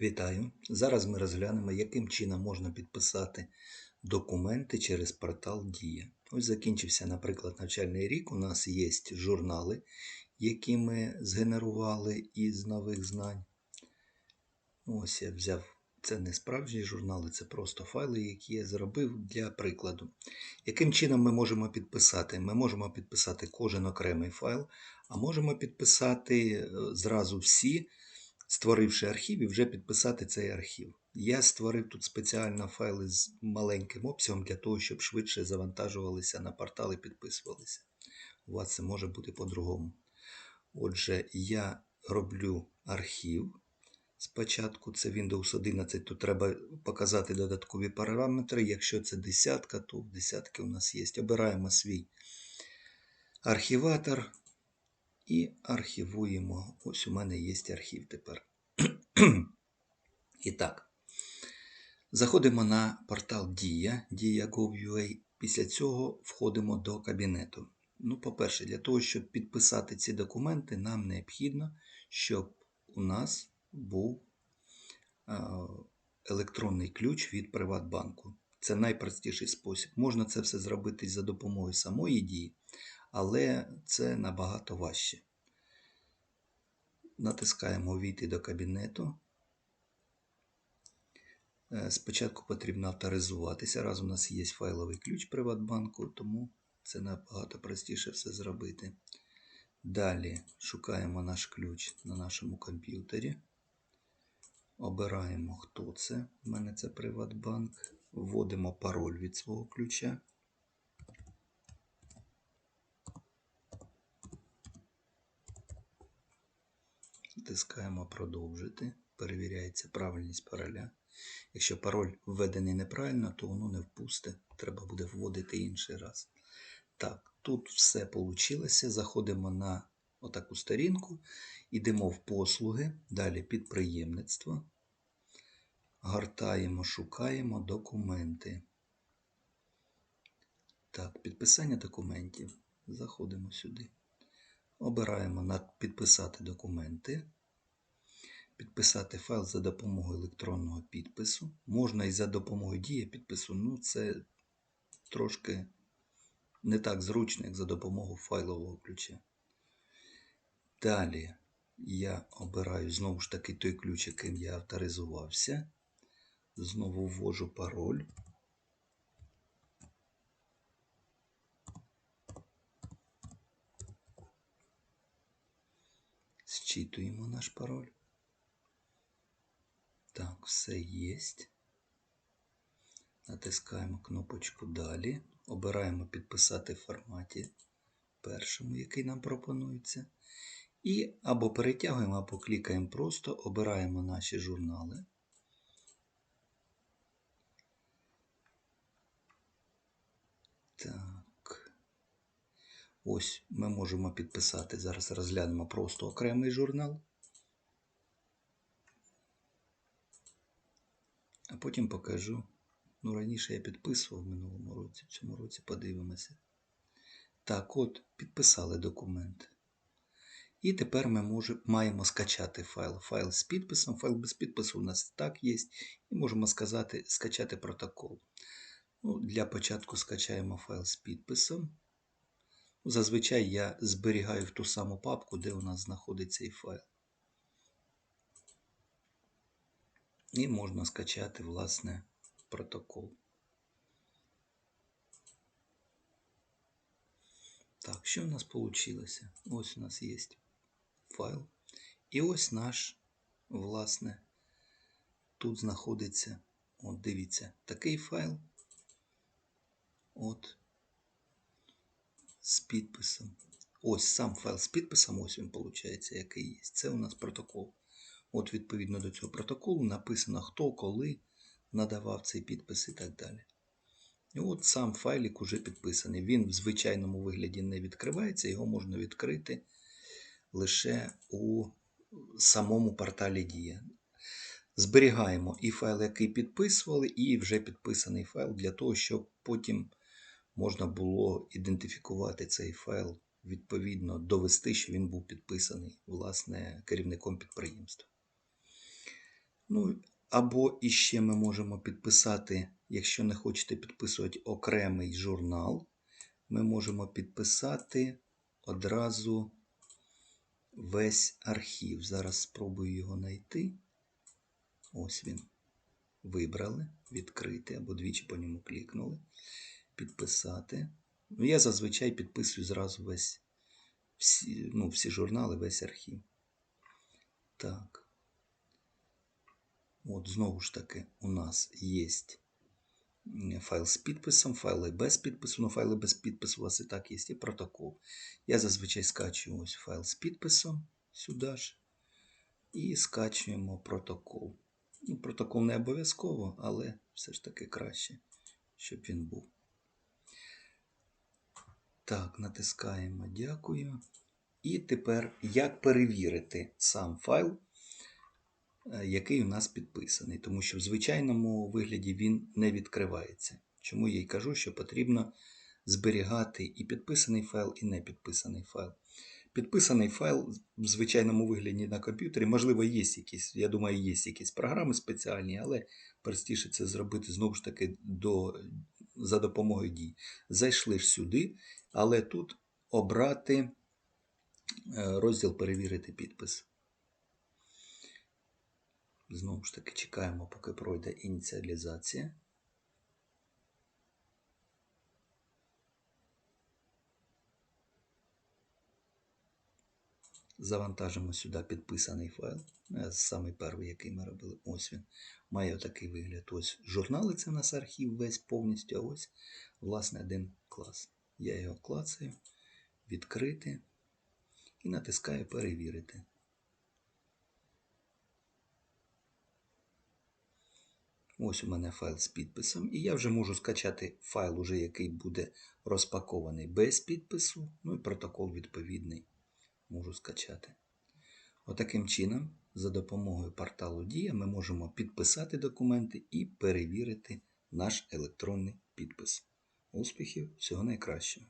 Вітаю! Зараз ми розглянемо, яким чином можна підписати документи через портал Дія. Ось закінчився, наприклад, навчальний рік. У нас є журнали, які ми згенерували із нових знань. Ось я взяв. Це не справжні журнали, це просто файли, які я зробив для прикладу. Яким чином ми можемо підписати? Ми можемо підписати кожен окремий файл, а можемо підписати е, зразу всі створивши архів і вже підписати цей архів. Я створив тут спеціально файли з маленьким обсягом для того, щоб швидше завантажувалися на портал і підписувалися. У вас це може бути по-другому. Отже, я роблю архів. Спочатку це Windows 11, тут треба показати додаткові параметри. Якщо це десятка, то десятки у нас є. Обираємо свій архіватор і архівуємо. Ось у мене є архів тепер. І так, заходимо на портал Дія, Dia.gov.ua. Після цього входимо до кабінету. Ну, по-перше, для того, щоб підписати ці документи, нам необхідно, щоб у нас був електронний ключ від Приватбанку. Це найпростіший спосіб. Можна це все зробити за допомогою самої дії, але це набагато важче. Натискаємо Війти до кабінету. Е, спочатку потрібно авторизуватися. Раз у нас є файловий ключ Приватбанку, тому це набагато простіше все зробити. Далі шукаємо наш ключ на нашому комп'ютері. Обираємо, хто це. У мене це Приватбанк. Вводимо пароль від свого ключа. Натискаємо продовжити. Перевіряється правильність пароля. Якщо пароль введений неправильно, то воно не впусте. Треба буде вводити інший раз. Так, тут все вийшло. Заходимо на отаку сторінку, йдемо в послуги, далі підприємництво. Гортаємо, шукаємо документи. Так, підписання документів. Заходимо сюди. Обираємо на підписати документи. Підписати файл за допомогою електронного підпису. Можна і за допомогою дії підпису. Ну, це трошки не так зручно, як за допомогою файлового ключа. Далі я обираю знову ж таки той ключ, яким я авторизувався. Знову ввожу пароль. Зчитуємо наш пароль. Так, все є. Натискаємо кнопочку Далі. Обираємо підписати в форматі першому, який нам пропонується. І або перетягуємо, або клікаємо просто, обираємо наші журнали. Так. Ось ми можемо підписати. Зараз розглянемо просто окремий журнал. А потім покажу. Ну, раніше я підписував в минулому році, в цьому році подивимося. Так, от, підписали документ. І тепер ми може, маємо скачати файл. Файл з підписом, файл без підпису у нас так є. І можемо сказати, скачати протокол. Ну, Для початку скачаємо файл з підписом. Зазвичай я зберігаю в ту саму папку, де у нас знаходиться цей файл. І можна скачати, власне, протокол. Так, що у нас вийшло? Ось у нас є файл. І ось наш, власне, тут знаходиться, от дивіться, такий файл. От з підписом. Ось сам файл з підписом, ось він виходить, який є. Це у нас протокол. От, відповідно до цього протоколу написано, хто, коли надавав цей підпис і так далі. І от сам файлик уже підписаний. Він в звичайному вигляді не відкривається, його можна відкрити лише у самому порталі Дія. Зберігаємо і файл, який підписували, і вже підписаний файл для того, щоб потім можна було ідентифікувати цей файл, відповідно довести, що він був підписаний власне керівником підприємства. Ну, або іще ми можемо підписати, якщо не хочете підписувати окремий журнал, ми можемо підписати одразу весь архів. Зараз спробую його знайти. Ось він. Вибрали, відкрити або двічі по ньому клікнули. Підписати. Ну, я зазвичай підписую зразу весь всі, ну, всі журнали, весь архів. Так. От, знову ж таки, у нас є файл з підписом, файли без підпису. Ну, файли без підпису у вас і так є, і протокол. Я зазвичай скачую ось файл з підписом сюди ж. І скачуємо протокол. Ну, протокол не обов'язково, але все ж таки краще, щоб він був. Так, натискаємо Дякую. І тепер як перевірити сам файл, який у нас підписаний. Тому що в звичайному вигляді він не відкривається. Чому я й кажу, що потрібно зберігати і підписаний файл, і не підписаний файл. Підписаний файл в звичайному вигляді на комп'ютері, можливо, є якісь, я думаю, є якісь програми спеціальні, але простіше це зробити знову ж таки до, за допомогою дій. Зайшли ж сюди, але тут обрати е, розділ перевірити підпис. Знову ж таки, чекаємо, поки пройде ініціалізація. Завантажимо сюди підписаний файл. Е, Самий перший, який ми робили. Ось він. Має отакий вигляд. Ось журнали, це у нас архів весь повністю. А ось, власне, один клас. Я його клацаю, відкрити і натискаю перевірити. Ось у мене файл з підписом, і я вже можу скачати файл, уже який буде розпакований без підпису, ну і протокол відповідний можу скачати. Отаким чином, за допомогою порталу Дія, ми можемо підписати документи і перевірити наш електронний підпис. Успіхів! Всього найкращого!